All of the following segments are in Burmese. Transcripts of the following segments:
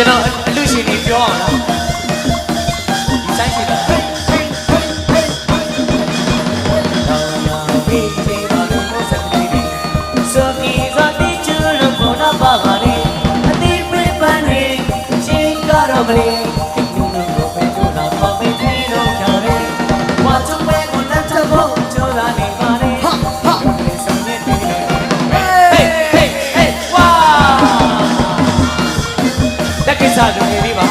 ကျွန်တော်အလူရှင်ကြီးပြောအောင်နော်ဒီဆိုင်ရှင်တော့ပါပါလေအသေးပြပန်းနေရှင်းကားတော့မလေး ကိစ္စလူငယ်လေးပါ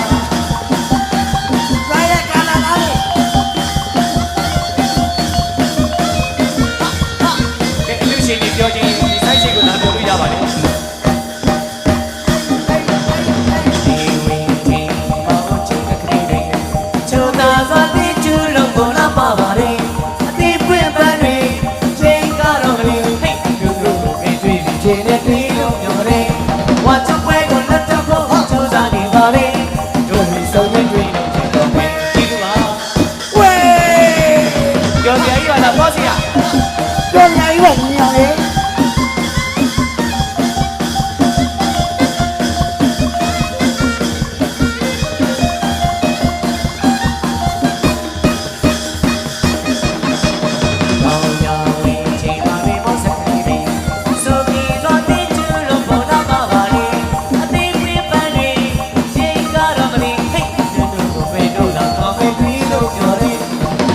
ရာရကာလာလာလေးကဲအလူရှင်ကြီးပြောချင်းဒီဆိုင်ရှိကိုလာပြောလို့ရပါတယ် You'll be so dreaming.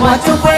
我就会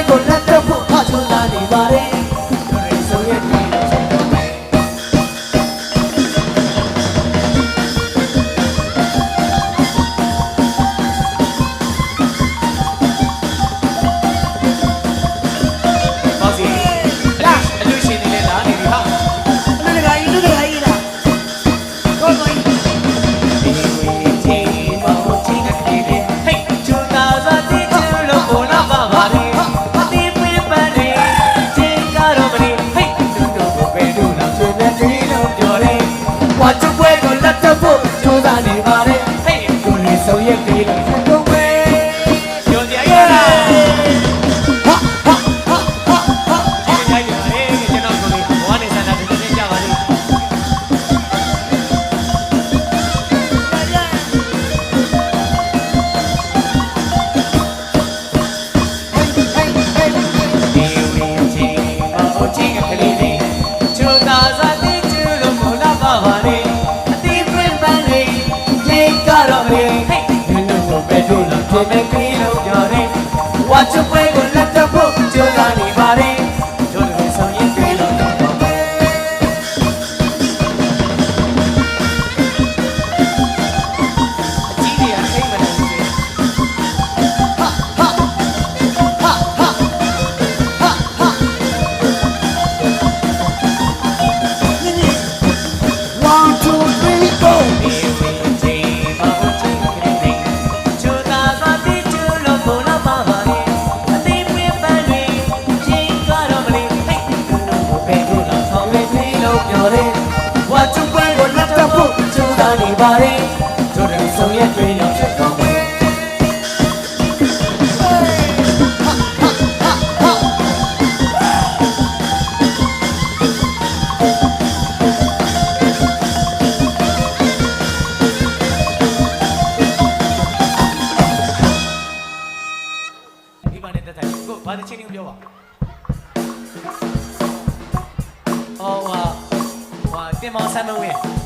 ပွဲကိုလက်တော့ဖို့ကြိုးစားနေပါတယ်ဟေ့ကိုလေးဆုံးရဲ့ကလေး 열에 와중 빨고 납작부 중단이 발에 조련성의 균형을 거부 바디 체닝 배워 Viens ensemble, oui.